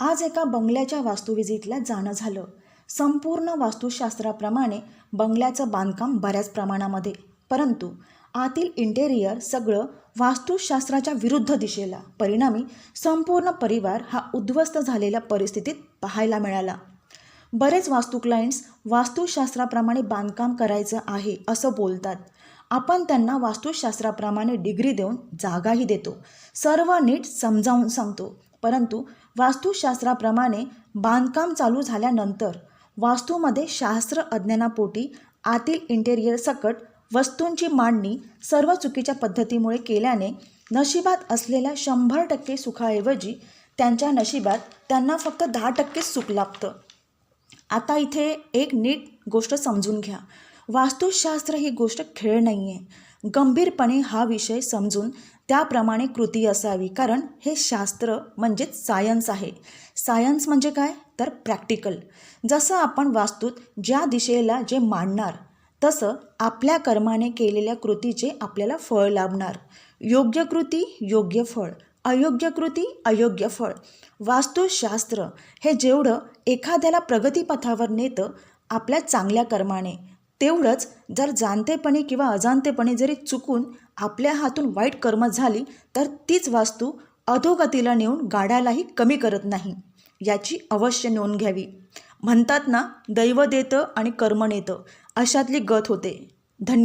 आज एका बंगल्याच्या वास्तुविजिटला जाणं झालं. संपूर्ण वास्तुशास्त्राप्रमाणे बंगल्याचं बांधकाम बऱ्याच प्रमाणामध्ये. परंतु आतील इंटेरियर सगळं वास्तुशास्त्राच्या विरुद्ध दिशेला. परिणामी संपूर्ण परिवार हा उद्ध्वस्त झालेल्या परिस्थितीत पाहायला मिळाला. बरेच वास्तू क्लायंट्स वास्तुशास्त्राप्रमाणे बांधकाम करायचं आहे असं बोलतात. आपण त्यांना वास्तुशास्त्राप्रमाणे डिग्री देऊन जागाही देतो. सर्व नीट समजावून सांगतो. परंतु वास्तुशास्त्राप्रमाणे बांधकाम चालू झाल्यानंतर वास्तूमध्ये शास्त्र अज्ञानापोटी आतील इंटेरियर सकट वस्तूंची मांडणी सर्व चुकीच्या पद्धतीमुळे केल्याने नशिबात असलेल्या शंभर टक्के सुखाऐवजी त्यांच्या नशिबात त्यांना फक्त दहा टक्केच सुख लाभतं. आता इथे एक नीट गोष्ट समजून घ्या. वास्तुशास्त्र ही गोष्ट खेळ नाही आहे गंभीरपणे हा विषय समजून त्याप्रमाणे कृती असावी. कारण हे शास्त्र म्हणजेच सायन्स आहे. सायन्स म्हणजे काय? तर प्रॅक्टिकल जसं आपण वास्तूत ज्या दिशेला जे मांडणार तसं आपल्या कर्माने केलेल्या कृतीचे आपल्याला फळ लाभणार. योग्य कृती योग्य फळ. अयोग्य कृती अयोग्य फळ. वास्तुशास्त्र हे जेवढं एखाद्याला प्रगतीपथावर नेतं आपल्या चांगल्या कर्माने. तेवढंच जर जाणतेपणी किंवा अजाणतेपणी जरी चुकून आपल्या हातून वाईट कर्म झाली तर तीच वास्तू अधोगतीला नेऊन गाड्यालाही कमी करत नाही याची अवश्य नोंद घ्यावी. म्हणतात ना दैव देतं आणि कर्म नेतं अशातली गत होते. धन्य